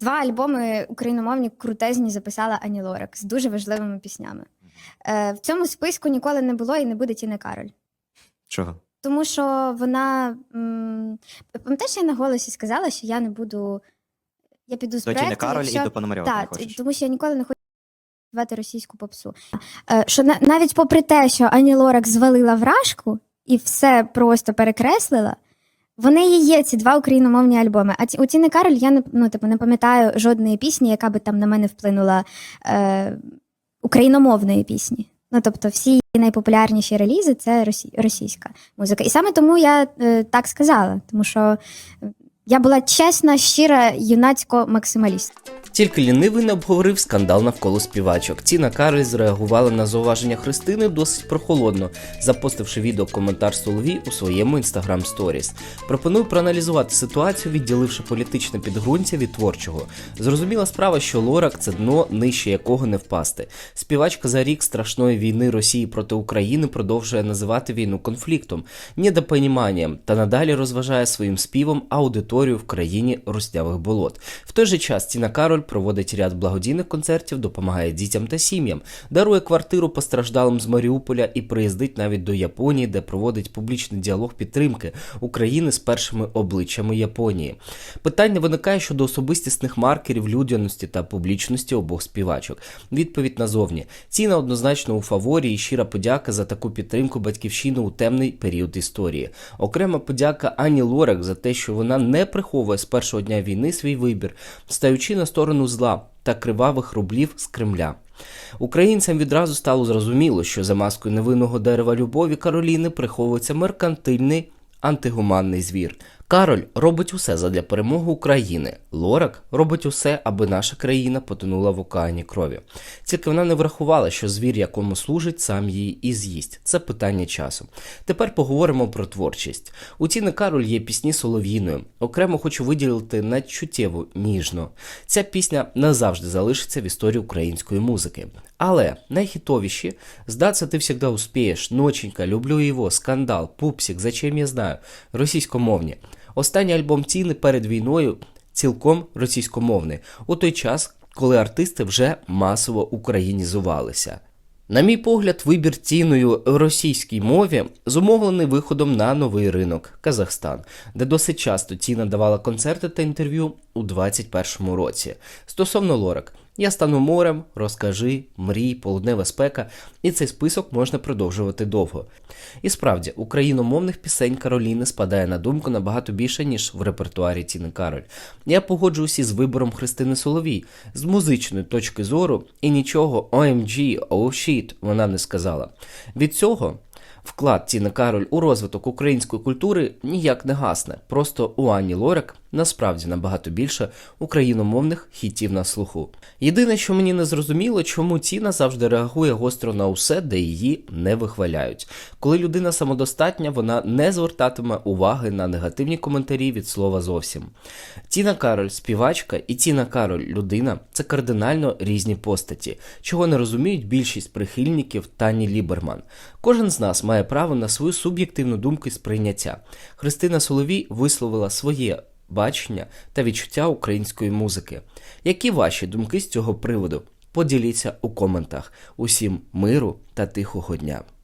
Два альбоми україномовні крутезні записала Ані Лорак з дуже важливими піснями. Е, в цьому списку ніколи не було і не буде Тіни Кароль. Чого? Тому що вона. м, Пам'ятаєш, я на голосі сказала, що я не буду. Я піду з До Тіни проекту, Кароль якщо... і до Пономарьова не Так, хочеш. тому що я ніколи не хочу співати російську попсу. Е, Що на- навіть попри те, що Ані Лорак звалила вражку і все просто перекреслила, в неї є ці два україномовні альбоми. А ці, у Тіни Кароль я не, ну, типу, не пам'ятаю жодної пісні, яка би там на мене вплинула е, україномовної пісні. Ну, тобто, всі найпопулярніші релізи це росі- російська музика. І саме тому я е, так сказала, тому що я була чесна, щира, юнацько-максималіст. Тільки лінивий не обговорив скандал навколо співачок. Тіна Кароль зреагувала на зауваження Христини досить прохолодно, запостивши відео коментар Соловій у своєму інстаграм сторіс. Пропоную проаналізувати ситуацію, відділивши політичне підґрунтя від творчого. Зрозуміла справа, що Лорак це дно, нижче якого не впасти. Співачка за рік страшної війни Росії проти України продовжує називати війну конфліктом, недопоніманням та надалі розважає своїм співом аудиторію в країні руснявих болот. В той же час Тіна Кароль проводить ряд благодійних концертів, допомагає дітям та сім'ям, дарує квартиру постраждалим з Маріуполя і приїздить навіть до Японії, де проводить публічний діалог підтримки України з першими обличчями Японії. Питання виникає щодо особистісних маркерів людяності та публічності обох співачок. Відповідь назовні. Ціна однозначно у фаворі і щира подяка за таку підтримку батьківщини у темний період історії. Окрема подяка Ані Лорак за те, що вона не приховує з першого дня війни свій вибір, стаючи на сторону зла та кривавих рублів з Кремля. Українцям відразу стало зрозуміло, що за маскою невинного дерева любові Кароліни приховується меркантильний антигуманний звір. Кароль робить усе задля перемоги України. Лорак робить усе, аби наша країна потонула в океані крові. Тільки вона не врахувала, що звір, якому служить, сам її і з'їсть. Це питання часу. Тепер поговоримо про творчість. У Тіни Кароль є пісні солов'їною. Окремо хочу виділити надчуттєву ніжно. Ця пісня назавжди залишиться в історії української музики. Але найхітовіші «Здаться ти всегда успієш», «Ноченька», «Люблю його», «Скандал», «Пупсик», «Зачем я знаю» російськомовні. Останній альбом Тіни перед війною цілком російськомовний, у той час, коли артисти вже масово українізувалися. На мій погляд, вибір ціною в російській мові зумовлений виходом на новий ринок Казахстан, де досить часто Тіна давала концерти та інтерв'ю у 2021 році. Стосовно лорак, я стану морем, розкажи, мрій, полуднева спека, і цей список можна продовжувати довго. І справді, україномовних пісень Кароліни спадає на думку набагато більше, ніж в репертуарі Тіни Кароль. Я погоджуюся із вибором Христини Соловій з музичної точки зору, і нічого OMG, oh shit вона не сказала. Від цього. Вклад Тіни Кароль у розвиток української культури ніяк не гасне. Просто у Ані Лорак насправді набагато більше україномовних хітів на слуху. Єдине, що мені не зрозуміло, чому Тіна завжди реагує гостро на усе, де її не вихваляють. Коли людина самодостатня, вона не звертатиме уваги на негативні коментарі від слова зовсім. Тіна Кароль співачка і Тіна Кароль людина це кардинально різні постаті, чого не розуміють більшість прихильників Тані Ліберман. Кожен з нас має право на свою суб'єктивну думку і сприйняття. Христина Соловій висловила своє бачення та відчуття української музики. Які ваші думки з цього приводу? Поділіться у коментах. Усім миру та тихого дня!